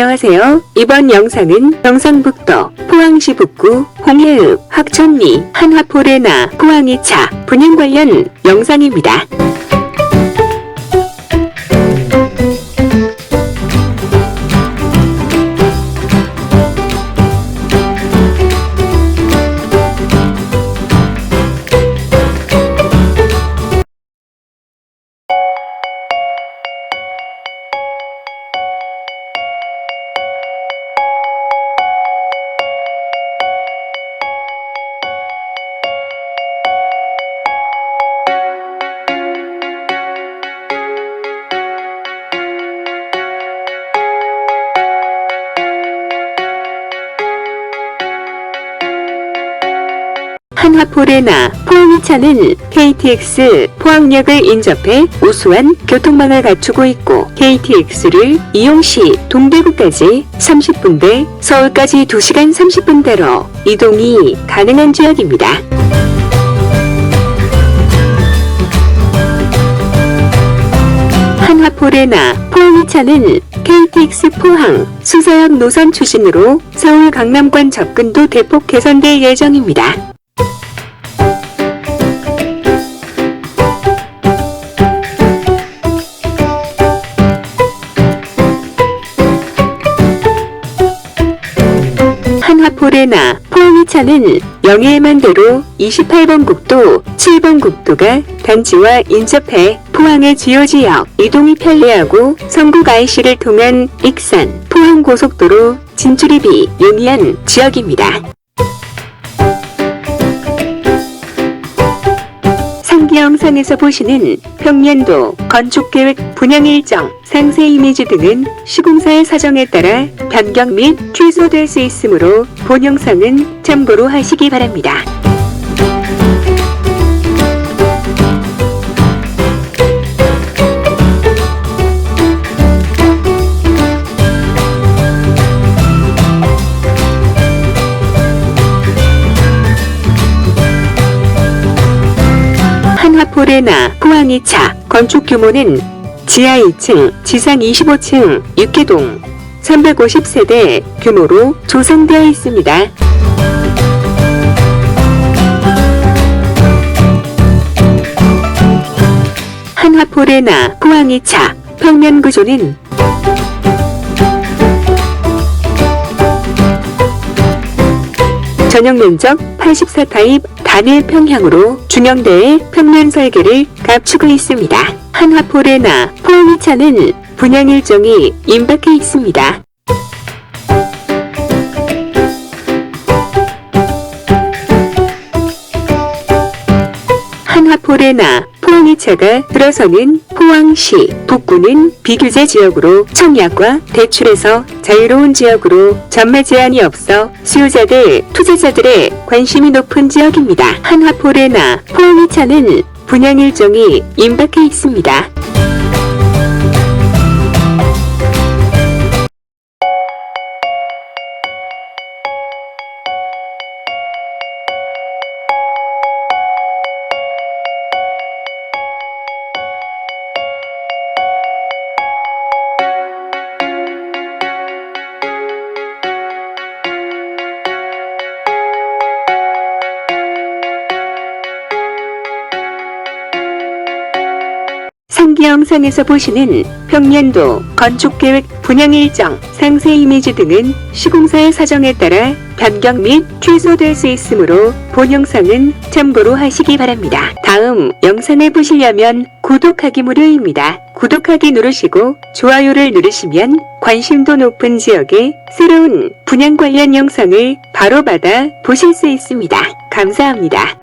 안녕하세요. 이번 영상은 경상북도 포항시 북구 홍해읍 학천리 한화포레나 포항이차 분양 관련 영상입니다. 한화포레나 포항이차는 KTX 포항역을 인접해 우수한 교통망을 갖추고 있고 KTX를 이용 시 동대구까지 30분대, 서울까지 2시간 30분대로 이동이 가능한 지역입니다. 한화포레나 포항이차는 KTX 포항 수서역 노선 추진으로 서울 강남권 접근도 대폭 개선될 예정입니다. 한화포레나 포항이차는 영해만도로 28번 국도, 7번 국도가 단지와 인접해 포항의 주요 지역 이동이 편리하고 성북 IC를 통한 익산, 포항 고속도로 진출입이 용이한 지역입니다. 영상에서 보시는 평년도 건축계획 분양 일정, 상세 이미지 등은 시공사의 사정에 따라 변경 및 취소될 수 있으므로 본 영상은 참고로 하시기 바랍니다. 한화포레나 포항이차 건축 규모는 지하 2층, 지상 25층, 육계동 350세대 규모로 조성되어 있습니다. 한화포레나 포항이차 평면 구조는 전용 면적 84타입 단일 평형으로 중형대의 평면 설계를 갖추고 있습니다. 한화포레나 포항이차는 분양 일정이 임박해 있습니다. 한화포레나 포항이차가 들어서는 포항시 북구는 비규제 지역으로 청약과 대출에서 자유로운 지역으로 전매 제한이 없어 수요자들, 투자자들의 관심이 높은 지역입니다. 한화포레나 포항이차는 분양 일정이 임박해 있습니다. 상기 영상에서 보시는 평년도 건축계획 분양 일정, 상세 이미지 등은 시공사의 사정에 따라 변경 및 취소될 수 있으므로 본 영상은 참고로 하시기 바랍니다. 다음 영상을 보시려면 구독하기 무료입니다. 구독하기 누르시고 좋아요를 누르시면 관심도 높은 지역의 새로운 분양 관련 영상을 바로 받아 보실 수 있습니다. 감사합니다.